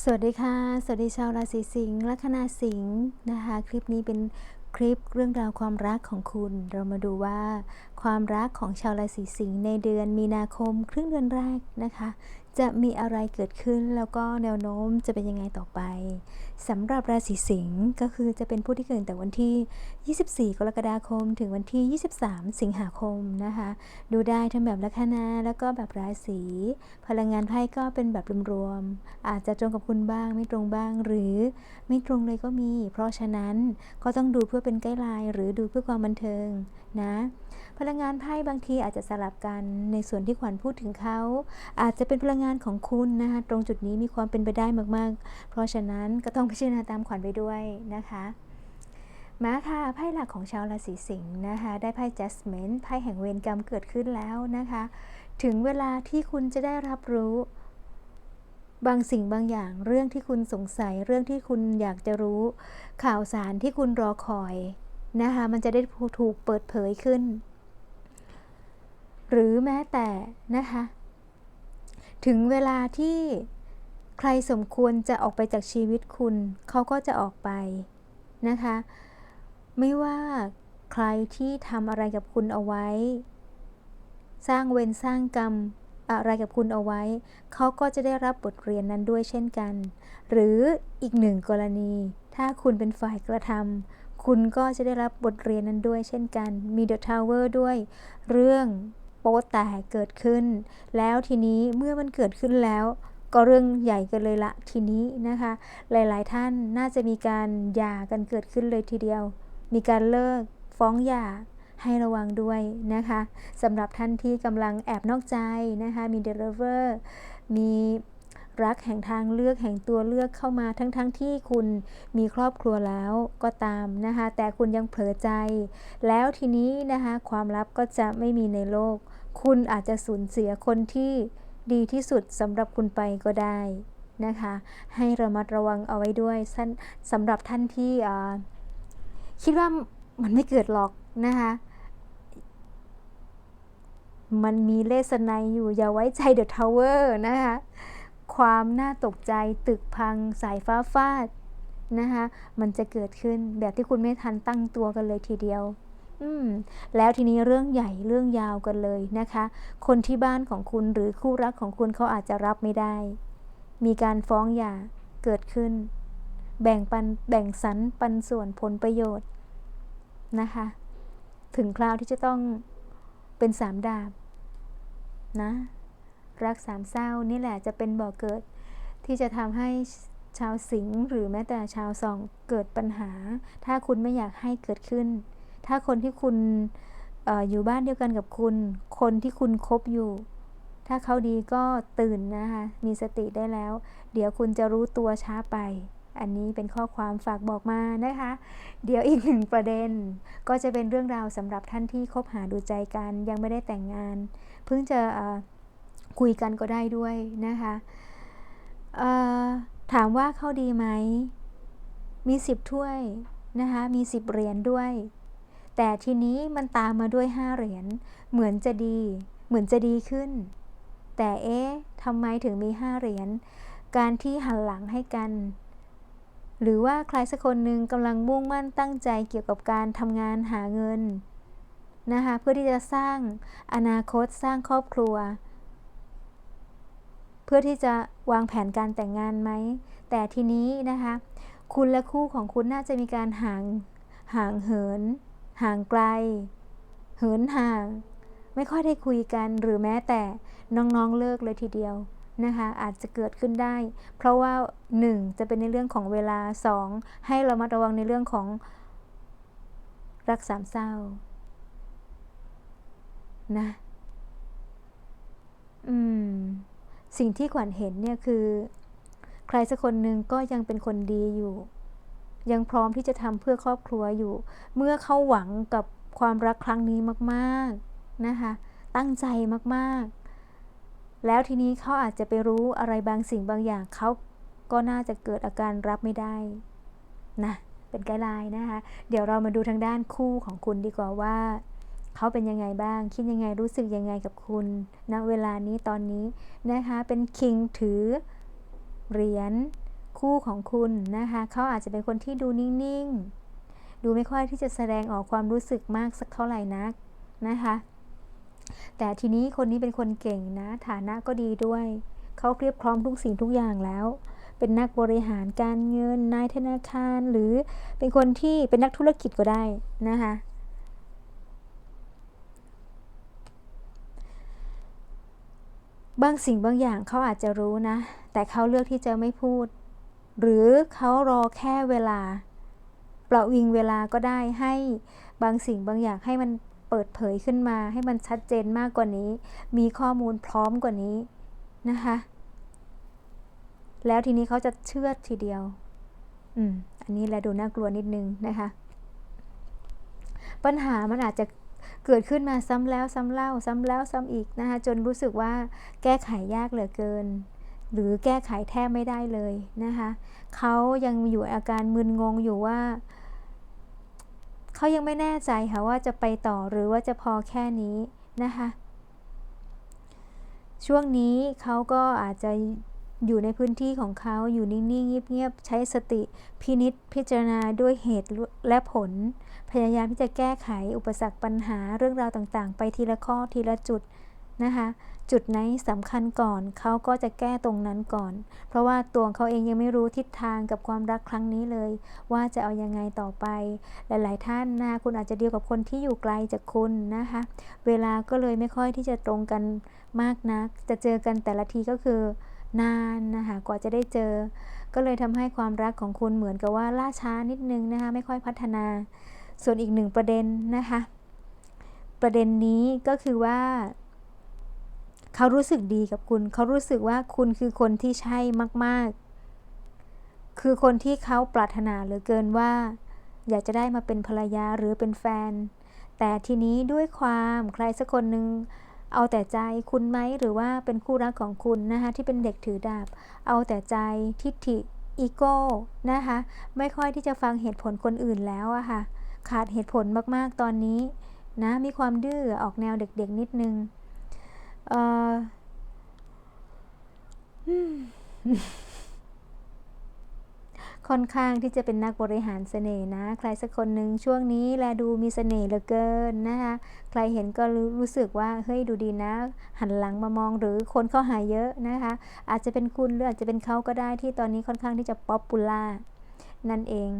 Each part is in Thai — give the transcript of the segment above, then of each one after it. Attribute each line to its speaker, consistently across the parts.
Speaker 1: สวัสดีค่ะ สวัสดีชาวราศีสิงห์ลัคนาสิงห์นะคะ คลิปนี้เป็นคลิปเรื่องราวความรักของคุณ เรามาดูว่า ความรักของชาวราศีสิงห์ในเดือนมีนาคมครึ่งเดือนแรกนะคะ จะมีอะไรเกิดขึ้นแล้วก็แนวโน้มจะเป็นยังไงต่อไปสำหรับราศีสิงห์ก็คือจะเป็นผู้ที่เกิดแต่วันที่ 24 กรกฎาคม ถึงวันที่ 23 สิงหาคมนะคะ ดูได้ทั้งแบบลัคนาแล้วก็แบบราศีพลังงานไพ่ก็เป็นแบบรวมๆอาจจะตรงกับคุณบ้างไม่ตรงบ้าง หรือไม่ตรงเลยก็มี เพราะฉะนั้นก็ต้องดูเพื่อเป็นไกด์ไลน์หรือดูเพื่อความบันเทิง นะพลังงานไพ่บางทีอาจจะสลับกันในส่วนที่ขวัญพูดถึงเขา อาจจะเป็นพลังงานของคุณนะคะตรงจุดนี้มีความเป็นไปได้มากๆ เพราะฉะนั้นก็ต้องพิจารณาตามขวัญไปด้วยนะคะมาค่ะไพ่หลักของชาวราศีสิงห์นะคะ ได้ไพ่ Judgment ไพ่แห่งเวรกรรมเกิดขึ้นแล้วนะคะ ถึงเวลาที่คุณจะได้รับรู้ บางสิ่งบางอย่างเรื่องที่คุณสงสัยเรื่องที่คุณอยากจะรู้ ข่าวสารที่คุณรอคอย นะคะมันจะได้ถูกเปิดเผยขึ้น หรือแม้แต่นะคะถึงเวลาที่ใครสมควรจะออกไปจากชีวิตคุณ เขาก็จะออกไปนะคะ ไม่ว่าใครที่ทำอะไรกับคุณเอาไว้ สร้างเวรสร้างกรรมอะไรกับคุณเอาไว้ เขาก็จะได้รับบทเรียนนั้นด้วยเช่นกัน หรืออีกหนึ่งกรณี ถ้าคุณเป็นฝ่ายกระทำ คุณก็จะได้รับบทเรียนนั้นด้วยเช่นกัน มีเดอะทาวเวอร์ด้วยเรื่องโป๊แตกเกิดขึ้น แล้วทีนี้เมื่อมันเกิดขึ้นแล้วก็เรื่องใหญ่กันเลยละทีนี้นะคะ หลายๆท่านน่าจะมีการหย่ากันเกิดขึ้นเลยทีเดียว มีการเลิกฟ้องหย่าให้ระวังด้วยนะคะสำหรับท่านที่กำลังแอบนอกใจนะคะ มีเดลิเวอร์มี รักแห่งทางเลือกแห่งตัวเลือกเข้ามาทั้งๆทที่คุณมีครอบครัวแล้วก็ตามนะคะ แต่คุณยังเผลอใจ แล้วทีนี้นะคะความลับก็จะไม่มีในโลก คุณอาจจะสูญเสียคนที่ดีที่สุดสำหรับคุณไปก็ได้นะคะ ให้ระมัดระวังเอาไว้ด้วยสำหรับท่านที่คิดว่ามันไม่เกิดหรอกนะคะมันมีเลสไนอยู่อย่าไว้ใจเดอะทาวเวอร์นะคะ ความน่าตกใจตึกพังสายฟ้าฟาดนะคะมันจะเกิดขึ้นแบบที่คุณไม่ทันตั้งตัวกันเลยทีเดียว อืมแล้วทีนี้เรื่องใหญ่เรื่องยาวกันเลยนะคะ คนที่บ้านของคุณหรือคู่รักของคุณเขาอาจจะรับไม่ได้ มีการฟ้องหย่าเกิดขึ้น แบ่งปันแบ่งสรรปันส่วนผลประโยชน์นะคะ ถึงคราวที่จะต้องเป็นสามดาบนะ รักสามเศร้านี่แหละจะเป็นบ่อกเกิด ที่จะทำให้ชาวสิงห์หรือแม้แต่ชาวสองเกิดปัญหา ถ้าคุณไม่อยากให้เกิดขึ้น ถ้าคนที่คุณออยู่บ้านเดียวกันกับคุณ คนที่คุณคบอยู่ ถ้าเขาดีก็ตื่นนะคะ มีสติได้แล้ว เดี๋ยวคุณจะรู้ตัวช้าไป อันนี้เป็นข้อความฝากบอกมานะคะ เดี๋ยวอีกหนึ่งประเด็น ก็จะเป็นเรื่องราวสำหรับท่านที่คบหาดูใจกัน ยังไม่ได้แต่งงาน เพิ่งจะ คุยกันก็ได้ด้วยนะคะถามว่าเข้าดีไหม มีสิบถ้วยนะคะ มีสิบเหรียญด้วย แต่ทีนี้มันตามมาด้วยห้าเหรียญ เหมือนจะดี เหมือนจะดีขึ้น แต่เอ๊ะทำไมถึงมีห้าเหรียญ การที่หันหลังให้กัน หรือว่าใครสักคนหนึ่งกำลังมุ่งมั่นตั้งใจเกี่ยวกับการทำงานหาเงินนะคะ เพื่อที่จะสร้างอนาคตสร้างครอบครัว พื่อที่จะวางแผนการแต่งงานไหม แต่ทีนี้นะคะ คุณและคู่ของคุณน่าจะมีการห่างห่างเหิน ห่างไกล เหินห่าง ไม่ค่อยได้คุยกันหรือแม้แต่น้องๆเลิกเลยทีเดียวนะคะอาจจะเกิดขึ้นได้ เพราะว่า 1. จะเป็นในเรื่องของเวลา 2. ให้เรามาระวังในเรื่องของรักสามเศร้านะ อืม สิ่งที่ขวัญเห็นเนี่ยคือ ใครสักคนหนึ่งก็ยังเป็นคนดีอยู่ ยังพร้อมที่จะทำเพื่อครอบครัวอยู่ เมื่อเขาหวังกับความรักครั้งนี้มากๆนะคะ ตั้งใจมากๆ แล้วทีนี้เขาอาจจะไปรู้อะไรบางสิ่งบางอย่างเขาก็น่าจะเกิดอาการรับไม่ได้นะเป็นไกด์ไลน์นะคะ เดี๋ยวเรามาดูทางด้านคู่ของคุณดีกว่าว่า เขาเป็นยังไงบ้าง คิดยังไงรู้สึกยังไงกับคุณณนะเวลานี้ตอนนี้นะคะเป็นคิงถือเหรียญคู่ของคุณนะคะเขาอาจจะเป็นคนที่ดูนิ่งๆ ดูไม่ค่อยที่จะแสดงออกความรู้สึกมากสักเท่าไหร่นักนะคะแต่ทีนี้คนนี้เป็นคนเก่งนะ ฐานะก็ดีด้วย เขาเรียบพร้อมทุกสิ่งทุกอย่างแล้ว เป็นนักบริหารการเงินนายธนาคาร หรือเป็นคนที่เป็นนักธุรกิจก็ได้นะคะ บางสิ่งบางอย่างเขาอาจจะรู้นะ แต่เขาเลือกที่จะไม่พูด หรือเขารอแค่เวลา ประวิงเวลาก็ได้ให้บางสิ่งบางอย่างให้มันเปิดเผยขึ้นมา ให้มันชัดเจนมากกว่านี้ มีข้อมูลพร้อมกว่านี้นะคะ แล้วทีนี้เขาจะเชื่อทีเดียว อืม อันนี้แหละดูน่ากลัวนิดนึงนะคะ ปัญหามันอาจจะ เกิดขึ้นมาซ้ำแล้วซ้ำเล่า ซ้ำแล้วซ้ำอีกนะคะจนรู้สึกว่าแก้ไขยากเหลือเกิน หรือแก้ไขแทบไม่ได้เลยนะคะเขายังอยู่อาการมึนงงอยู่ว่าเขายังไม่แน่ใจค่ะว่าจะไปต่อหรือว่าจะพอแค่นี้นะคะช่วงนี้เขาก็อาจจะ อยู่ในพื้นที่ของเขาอยู่นิ่งๆเงียบๆใช้สติ พินิษพิจารณาด้วยเหตุและผล พยายามที่จะแก้ไขอุปสรรคปัญหาเรื่องราวต่างๆ ไปทีละข้อทีละจุดนะคะจุดไหนสำคัญก่อนเขาก็จะแก้ตรงนั้นก่อน เพราะว่าตัวเขาเองยังไม่รู้ทิศทางกับความรักครั้งนี้เลย ว่าจะเอายังไงต่อไป หลาย ๆ ท่านนะคุณอาจจะเดียวกับคนที่อยู่ไกลจากคุณนะคะ เวลาก็เลยไม่ค่อยที่จะตรงกันมากนัก จะเจอกันแต่ละทีก็คือ นานนะคะกว่าจะได้เจอ ก็เลยทำให้ความรักของคุณเหมือนกับว่าล่าช้านิดนึงนะคะไม่ค่อยพัฒนา ส่วนอีกหนึ่งประเด็นนะคะ ประเด็นนี้ก็คือว่า เขารู้สึกดีกับคุณ เขารู้สึกว่าคุณคือคนที่ใช่มาก ๆ คือคนที่เขาปรารถนาเหลือเกินว่า อยากจะได้มาเป็นภรรยาหรือเป็นแฟน แต่ทีนี้ด้วยความใครสักคนหนึ่ง เอาแต่ใจคุณไหมหรือว่าเป็นคู่รักของคุณนะคะที่เป็นเด็กถือดาบ เอาแต่ใจทิฏฐิอีโก้นะคะไม่ค่อยที่จะฟังเหตุผลคนอื่นแล้วอะค่ะขาดเหตุผลมากๆตอนนี้นะมีความดื้อออกแนวเด็กๆนิดนึงเออ ค่อนข้างที่จะเป็นนักบริหารเสน่ห์นะ ใครสักคนหนึ่งช่วงนี้แลดูมีเสน่ห์เหลือเกินนะคะ ใครเห็นก็รู้สึกว่าเฮ้ยดูดีนะ หันหลังมามองหรือคนเข้าหาเยอะนะคะ อาจจะเป็นคุณหรืออาจจะเป็นเขาก็ได้ที่ตอนนี้ค่อนข้างที่จะป๊อปปูล่านั่นเอง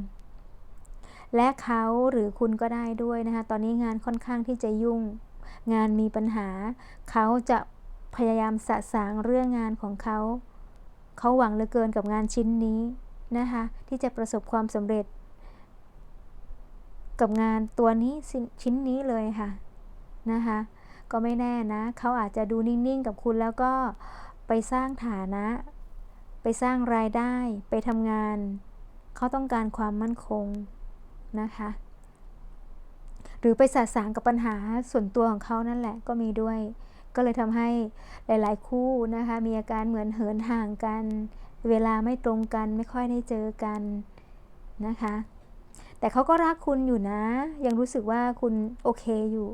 Speaker 1: และเขาหรือคุณก็ได้ด้วยนะคะ ตอนนี้งานค่อนข้างที่จะยุ่ง งานมีปัญหา เขาจะพยายามสะสางเรื่องงานของเขา เขาหวังเหลือเกินกับงานชิ้นนี้ นะคะที่จะประสบความสำเร็จ กับงานตัวนี้ชิ้นนี้เลยค่ะนะคะก็ไม่แน่นะเขาอาจจะดูนิ่งๆกับคุณแล้วก็ไปสร้างฐานะ ไปสร้างรายได้ไปทำงาน เขาต้องการความมั่นคงนะคะหรือไปสะสางกับปัญหาส่วนตัวของเขานั่นแหละก็มีด้วย ก็เลยทำให้หลาย ๆ คู่นะคะมีอาการเหมือนเหินห่างกัน เวลาไม่ตรงกันไม่ค่อยได้เจอกันนะคะ แต่เขาก็รักคุณอยู่นะ ยังรู้สึกว่าคุณโอเคอยู่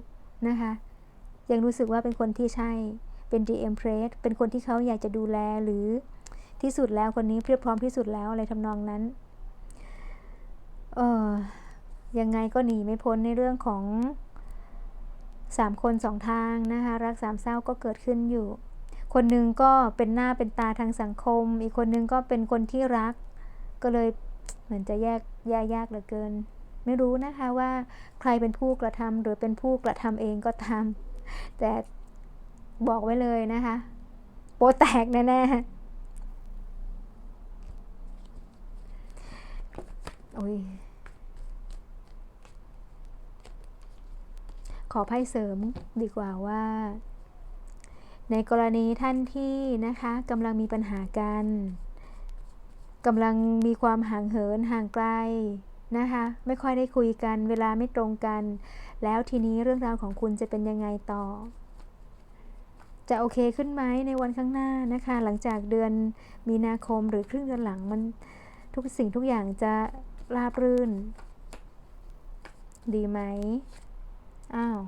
Speaker 1: นะคะ ยังรู้สึกว่าเป็นคนที่ใช่เป็น the empress เป็นคนที่เขาอยากจะดูแลหรือที่สุดแล้วคนนี้เพียบพร้อมที่สุดแล้วอะไรทำนองนั้น เออยังไงก็หนีไม่พ้นในเรื่องของสามคนสองทางนะคะ รักสามเศร้าก็เกิดขึ้นอยู่ คนหนึ่งก็เป็นหน้าเป็นตาทางสังคม อีกคนนึงก็เป็นคนที่รัก ก็เลยเหมือนจะแยกแยกยากเหลือเกิน ไม่รู้นะคะว่าใครเป็นผู้กระทำหรือเป็นผู้กระทำเองก็ตาม แต่บอกไว้เลยนะคะ โปแตกแน่ๆโอ้ยขอไพ่เสริมดีกว่าว่า ในกรณีท่านที่นะคะกำลังมีปัญหากันกำลังมีความห่างเหินห่างไกลนะคะ ไม่ค่อยได้คุยกัน เวลาไม่ตรงกัน แล้วทีนี้เรื่องราวของคุณจะเป็นยังไงต่อ จะโอเคขึ้นไหมในวันข้างหน้านะคะ หลังจากเดือนมีนาคมหรือครึ่งเดือนหลังมันทุกสิ่งทุกอย่างจะราบรื่น ดีไหมอ้าว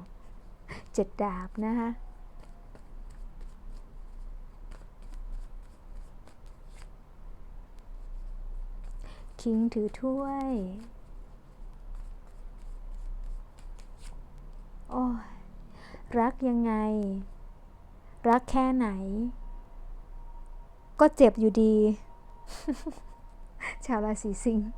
Speaker 1: เจ็ดดาบนะคะ คิงถือถ้วย โอ้ยรักยังไง รักแค่ไหน ก็เจ็บอยู่ดี ชาวราศีสิงห์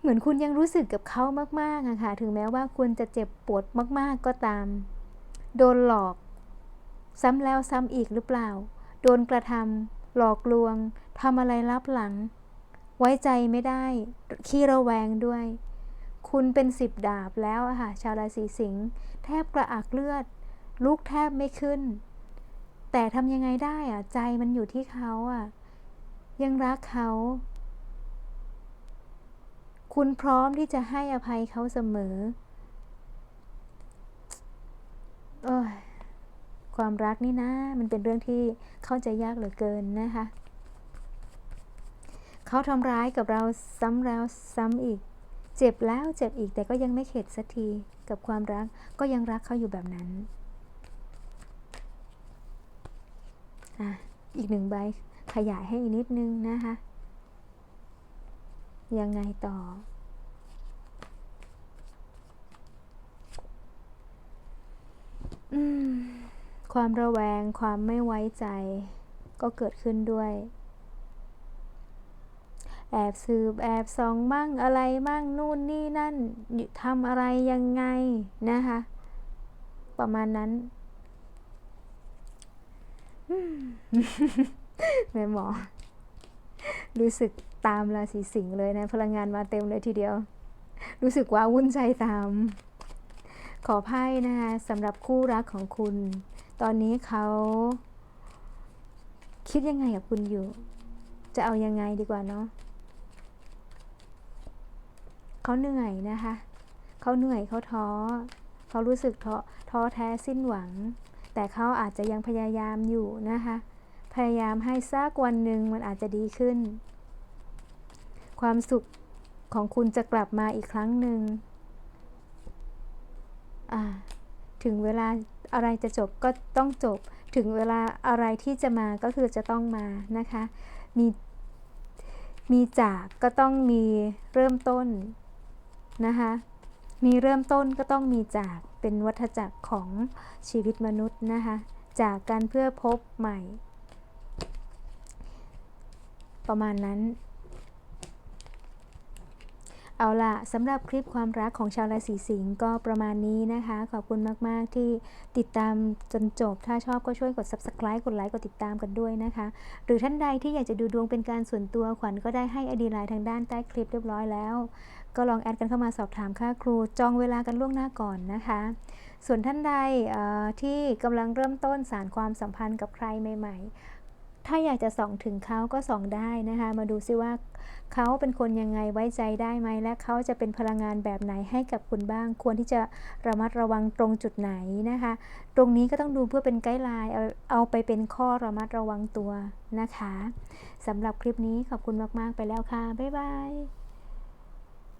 Speaker 1: เหมือนคุณยังรู้สึกกับเขามากๆอะค่ะ ถึงแม้ว่าคุณจะเจ็บปวดมากๆก็ตาม โดนหลอก ซ้ำแล้วซ้ำอีกหรือเปล่า โดนกระทำ หลอกลวงทำอะไรลับหลัง ไว้ใจไม่ได้ขี้ระแวงด้วย คุณเป็นสิบดาบแล้วอะค่ะชาวราศีสิงห์แทบกระอักเลือด ลุกแทบไม่ขึ้น แต่ทำยังไงได้อะใจมันอยู่ที่เขาอะยังรักเขา คุณพร้อมที่จะให้อภัยเขาเสมอโอ้ย ความรักนี่นะ มันเป็นเรื่องที่เข้าใจยากเหลือเกินนะคะ เขาทำร้ายกับเราซ้ำแล้วซ้ำอีก เจ็บแล้วเจ็บอีกแต่ก็ยังไม่เข็ดสักทีกับความรักก็ยังรักเขาอยู่แบบนั้นอะอีกหนึ่งใบขยายให้อีกนิดนึงนะคะ ยังไงต่อ อืม ความระแวง ความไม่ไว้ใจ ก็เกิดขึ้นด้วย แอบสืบแอบส่องมั่งอะไรมั่งนู่นนี่นั่นทำอะไรยังไงนะคะ ประมาณนั้นแม่หมอ รู้สึกตามราศีสิงห์เลยนะ พลังงานมาเต็มเลยทีเดียว รู้สึกว่าวุ่นใจตาม ขอไพ่นะคะสำหรับคู่รักของคุณ ตอนนี้เขาคิดยังไงกับคุณอยู่ จะเอายังไงดีกว่าเนาะเขาเหนื่อยนะคะ เขาเหนื่อยเขาท้อ เขารู้สึกท้อท้อแท้สิ้นหวัง แต่เขาอาจจะยังพยายามอยู่นะคะ พยายามให้สักวันหนึ่งมันอาจจะดีขึ้น ความสุขของคุณจะกลับมาอีกครั้งหนึ่งถึงเวลา อะไรจะจบก็ต้องจบ ถึงเวลาอะไรที่จะมาก็คือจะต้องมานะคะ มีมีจากก็ต้องมีเริ่มต้นนะคะ มีเริ่มต้นก็ต้องมีจากเป็นวัฏจักรของชีวิตมนุษย์นะคะ จากกันเพื่อพบใหม่ ประมาณนั้น เอาล่ะสำหรับคลิปความรักของชาวราศีสิงห์ก็ประมาณนี้นะคะ ขอบคุณมาก ๆ ที่ติดตามจนจบ ถ้าชอบก็ช่วยกด subscribe กดไลค์กดติดตามกันด้วยนะคะ หรือท่านใดที่อยากจะดูดวงเป็นการส่วนตัวขวัญก็ได้ให้อดีไลน์ทางด้านใต้คลิปเรียบร้อยแล้ว ก็ลองแอดกันเข้ามาสอบถามค่าครู จองเวลากันล่วงหน้าก่อนนะคะ ส่วนท่านใดที่กำลังเริ่มต้นสารความสัมพันธ์กับใครใหม่ ๆ ถ้าอยากจะส่องถึงเขาก็ส่องได้นะคะ มาดูซิว่าเขาเป็นคนยังไงไว้ใจได้ไหม และเขาจะเป็นพลังงานแบบไหนให้กับคุณบ้าง ควรที่จะระมัดระวังตรงจุดไหนนะคะ ตรงนี้ก็ต้องดูเพื่อเป็นไกด์ไลน์เอาเอาไปเป็นข้อระมัดระวังตัวนะคะสำหรับคลิปนี้ขอบคุณมาก ๆ ไปแล้วค่ะ บ๊ายบาย